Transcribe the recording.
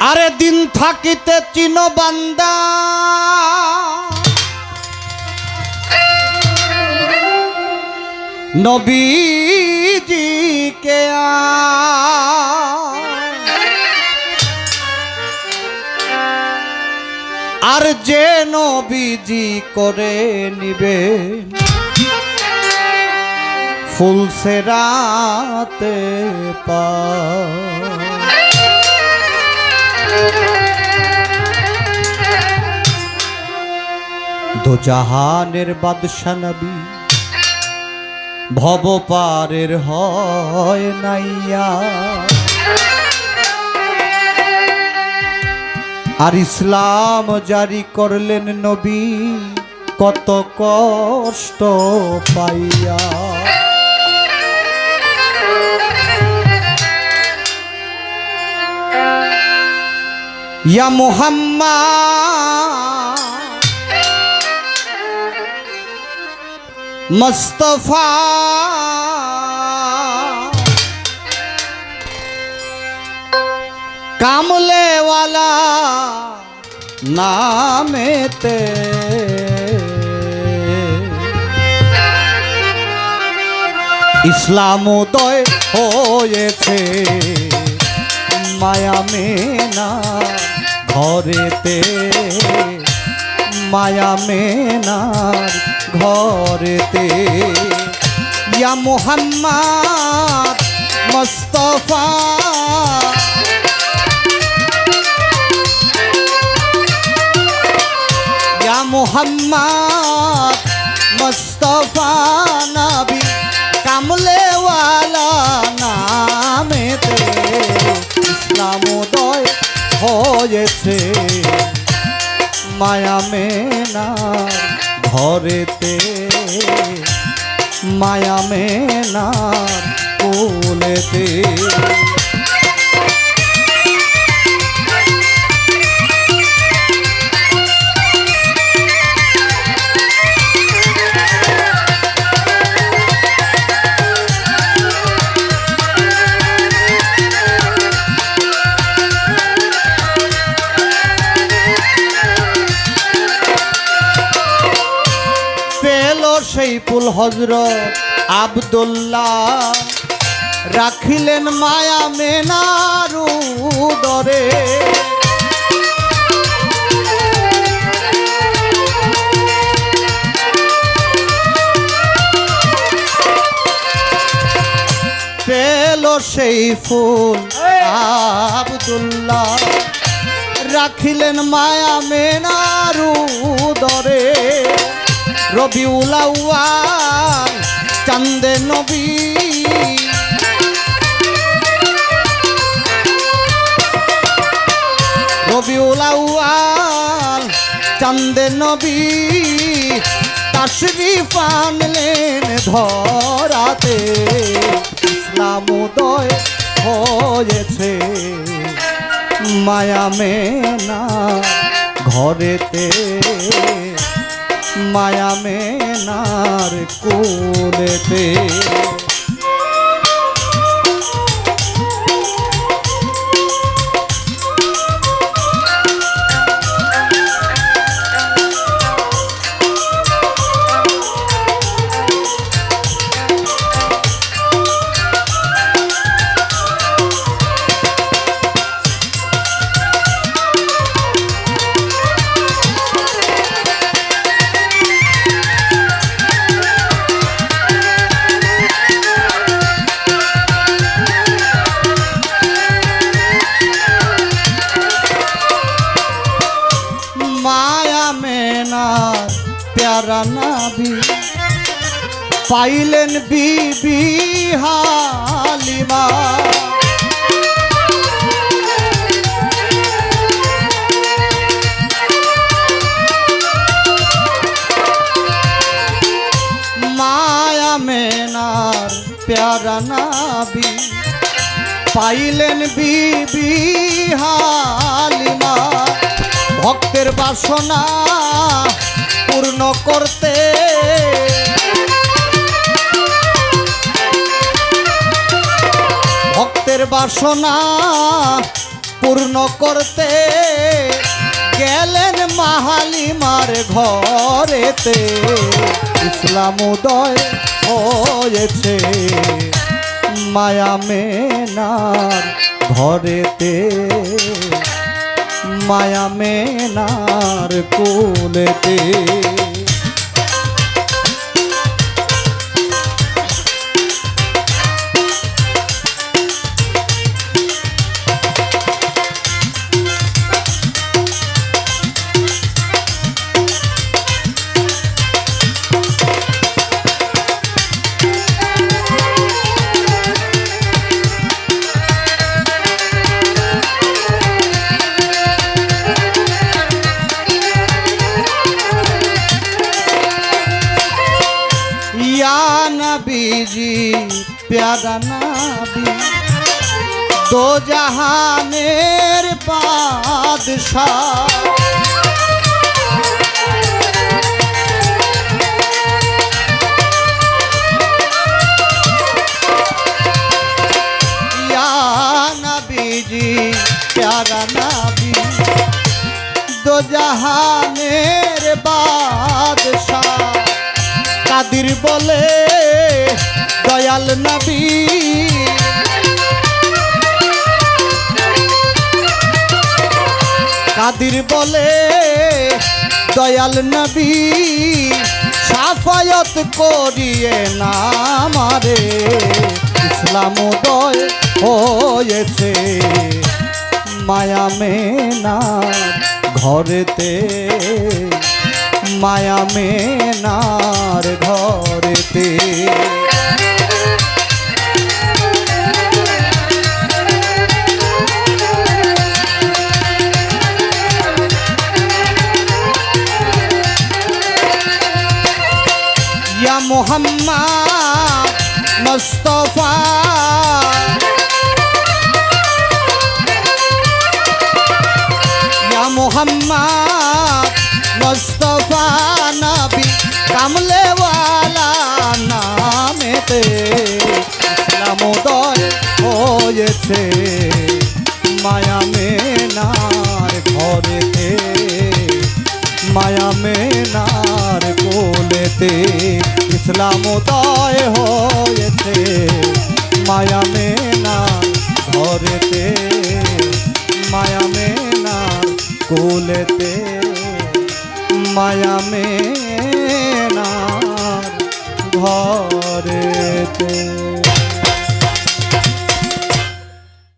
আরে দিন থাকিতে চিন বান্দা। নবীজিকে আর যে নবীজি করে নিবে ফুল সেরাতে পা দো জাহানের বাদশা নবী। ভব পারের হয় নাইয়া। আর ইসলাম জারি করলেন নবী, কত কষ্ট পাইয়া। ইয়া মুহাম্মদ মুস্তফা। কামলেওয়ালা নামেতে। ইসলাম উদয় হয়েছে মায়া মেনা ঘরেতে। মায়া মেনার ঘরেতে। ইয়া মোহাম্মদ মুস্তফা। ইয়া মোহাম্মদ মুস্তফা নবী, কামলেওয়ালা নামেতে ইসলাম উদয় হয়েছে। মায়া মেনার ঘরেতে মায়া মেনার কোলেতে সেই ফুল হজরত আবদুল্লাহ রাখিলেন মায়া মেনারু দরে। পেল সেই ফুল আবদুল্লাহ রাখিলেন মায়া মেনারু দরে। রবিউল আউয়াল চান্দে নবী। রবিউল আউয়াল চান্দে নবী। তাশরিফ আনলেন ধরাতে, ইসলাম উদয় হয়েছে। মায়া মেনা ঘরেতে। মায়া মেনার কোলেতে প্যারা নাবি পাইলেন বিবি হালিমা। মায়া মেনার প্যারা নাবি। পাইলেন বিবি হালিমা। ভক্তের বাসনা পূর্ণ করতে। ভক্তের বাসনা পূর্ণ করতে। গেলেন মাহালিমার ঘরেতে। ইসলাম উদয় হয়েছে। মায়া মেনার ঘরেতে। মায়া মেনার কোলেতে দো জাহানের বাদশাহ ইয়া নবীজি প্যারা নবী দো জাহানের বাদশাহ কাদির বলে দয়াল নবী কাদির বলে, দয়াল নবী, সাফায়ত করিয়ে না মারে ইসলাম উদয় হয়েছে। মায়া মেনা ঘরেতে, মায়া মেনার ঘরেতে। মোহাম্মদ মুস্তফা। ইয়া মোহাম্মদ মুস্তফা নবী কামলেওয়ালা নামেতে ইসলাম উদয় হয়েছে। মায়া মেনার ঘরেতে, মায়া মেনার কোলেতে ইসলাম উদয় হয়েছে। মায়া মেনা ধরেতে মায়া মেনা কুলেতে মায়া মেনা ঘর।